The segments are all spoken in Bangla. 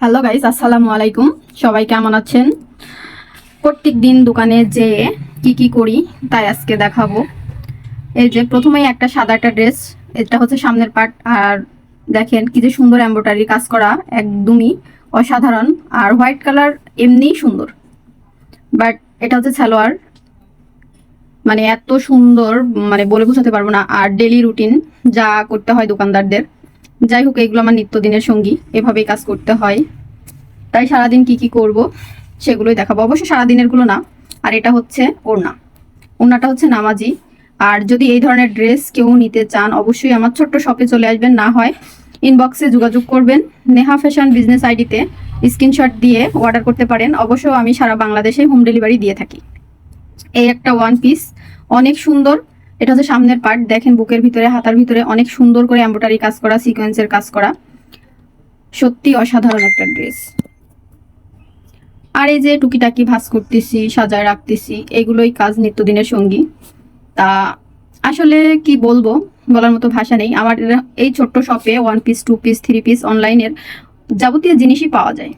হ্যালো গাইস আসসালামু আলাইকুম সবাই কেমন আছেন? প্রত্যেক দিন দোকানে যে কি কি করি, তাই আজকে দেখাবো। এই যে প্রথমেই একটা সাদা একটা ড্রেস এটা হচ্ছে সামনের পার্ট আর দেখেন কি যে সুন্দর এমব্রয়ডারি কাজ করা, একদমই অসাধারণ। আর হোয়াইট কালার এমনিই সুন্দর। বাট এটা হচ্ছে সালোয়ার। মানে এত সুন্দর মানে বলে বোঝাতে পারব না। আর ডেলি রুটিন যা করতে হয় দোকানদারদের। যাই হোক, এগুলো আমার নিত্যদিনের সঙ্গী, এভাবেই কাজ করতে হয়। তাই সারাদিন কি কি করব, সেগুলোই দেখাবো। অবশ্য সারাদিনেরগুলো না, আর এটা হচ্ছে ওড়না। ওড়নাটা হচ্ছে নামাজি। আর যদি এই ধরনের ড্রেস কেউ নিতে চান, অবশ্যই আমার ছোট্ট শপে চলে আসবেন। না হয় ইনবক্সে যোগাযোগ করবেন। নেহা ফ্যাশন বিজনেস আইডিতে স্ক্রিনশট দিয়ে অর্ডার করতে পারেন। অবশ্য আমি সারা বাংলাদেশে হোম ডেলিভারি দিয়ে থাকি। এই একটা ওয়ান পিস অনেক সুন্দর এটা হচ্ছে সামনের পার্ট দেখেন বুকের ভিতরে, হাতার ভিতরে অনেক সুন্দর করে এম্ব্রয়ডারি কাজ করা সিকোয়েন্সের কাজ করা। সত্যি অসাধারণ একটা ড্রেস আর এই যে টুকিটাকি ভাস করতেছি, সাজায় রাখতেছি, এগুলোই কাজ নিত্যদিনের সঙ্গী। তা আসলে কি বলব, বলার মতো ভাষা নেই। আমার এই ছোট্ট শপে one piece two piece three piece অনলাইনের যাবতীয় জিনিসই পাওয়া যায়।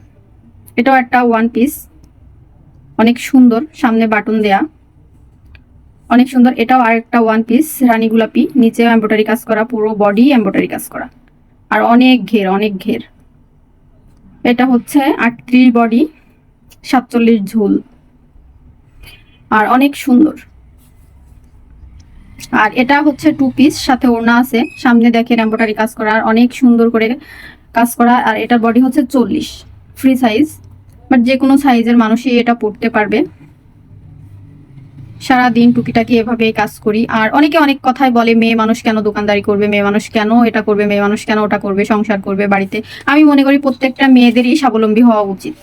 এটাও একটা ওয়ান পিস অনেক সুন্দর, সামনে বাটন দেয়া। অনেক সুন্দর। এটাও আরেকটা ওয়ান পিস রানী গোলাপি। নিচে এম্ব্রয়ডারি কাজ করা, পুরো বডি এম্ব্রয়ডারি কাজ করা। আর অনেক ঘের অনেক ঘের। এটা হচ্ছে আটত্রিশ বডি সাতচল্লিশ ঝুল। আর অনেক সুন্দর। আর এটা হচ্ছে টু পিস সাথে ওড়না আছে। সামনে দেখেন এম্ব্রয়ডারি কাজ করা, আর অনেক সুন্দর করে কাজ করা। আর এটার বডি হচ্ছে চল্লিশ ফ্রি সাইজ বাট যে কোনো সাইজের মানুষই এটা পড়তে পারবে। সারা দিন টুকিটাকি এভাবে কাজ করি। আর অনেকে অনেক কথাই বলে, মেয়ে মানুষ কেন দোকানদারি করবে? মেয়ে মানুষ কেন এটা করবে? মেয়ে মানুষ কেন ওটা করবে? সংসার করবে বাড়িতে? আমি মনে করি প্রত্যেকটা মেয়েদেরই স্বাবলম্বী হওয়া উচিত।